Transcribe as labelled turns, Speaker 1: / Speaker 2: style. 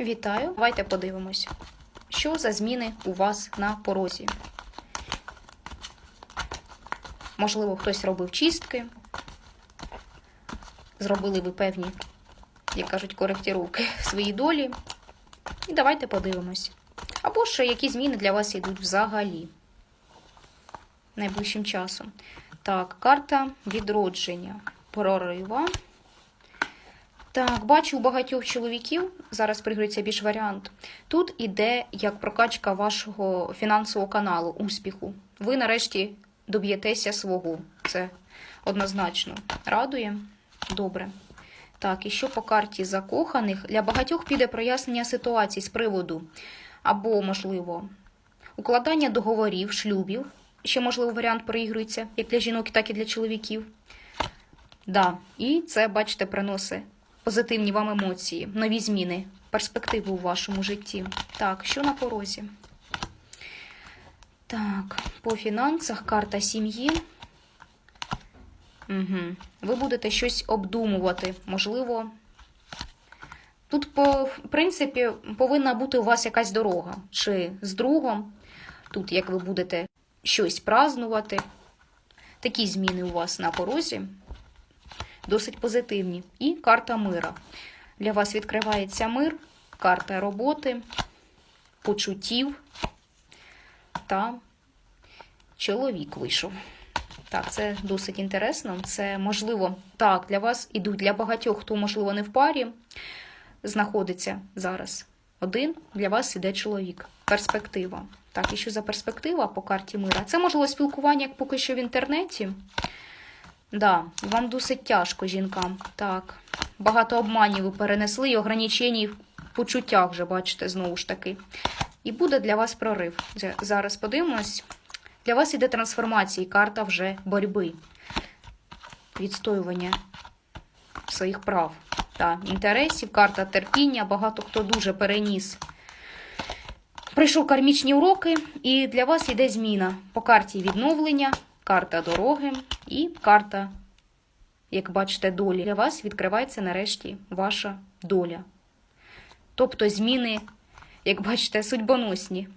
Speaker 1: Вітаю! Давайте подивимось, що за зміни у вас на порозі. Можливо, хтось робив чистки, зробили ви певні, як кажуть, коректировки в своїй долі. І давайте подивимось. Або ж які зміни для вас йдуть взагалі найближчим часом. Так, карта відродження, прорива. Так, бачу у багатьох чоловіків, зараз приграється більш варіант. Тут іде як прокачка вашого фінансового каналу, успіху. Ви нарешті доб'єтеся свого. Це однозначно радує. Добре. Так, і що по карті закоханих? Для багатьох піде прояснення ситуацій з приводу або, можливо, укладання договорів, шлюбів. Ще, можливо, варіант проігрується як для жінок, так і для чоловіків. Да, і це, бачите, приносить позитивні вам емоції, нові зміни, перспективи у вашому житті. Так, що на порозі? Так, по фінансах карта сім'ї. Угу. Ви будете щось обдумувати, можливо. Тут, по в принципі, повинна бути у вас якась дорога. Чи з другом, тут як ви будете щось празнувати. Такі зміни у вас на порозі досить позитивні. І карта мира. Для вас відкривається мир, карта роботи, почуттів та чоловік вийшов. Так, це досить інтересно. Це можливо, так, для вас ідуть для багатьох, хто, можливо, не в парі, знаходиться зараз. Один для вас іде чоловік. Перспектива. Так, і що за перспектива по карті мира? Це можливо спілкування як поки що в інтернеті. Да, вам досить тяжко жінкам. Так. Багато обманів ви перенесли і ограничень в почуттях вже, бачите, знову ж таки. І буде для вас прорив. Зараз подивимось. Для вас іде трансформація, карта вже боротьби, відстоювання своїх прав та інтересів, карта терпіння. Багато хто дуже переніс. Прийшов кармічні уроки, і для вас йде зміна по карті відновлення, карта дороги і карта, як бачите, долі. Для вас відкривається нарешті ваша доля. Тобто зміни, як бачите, судьбоносні.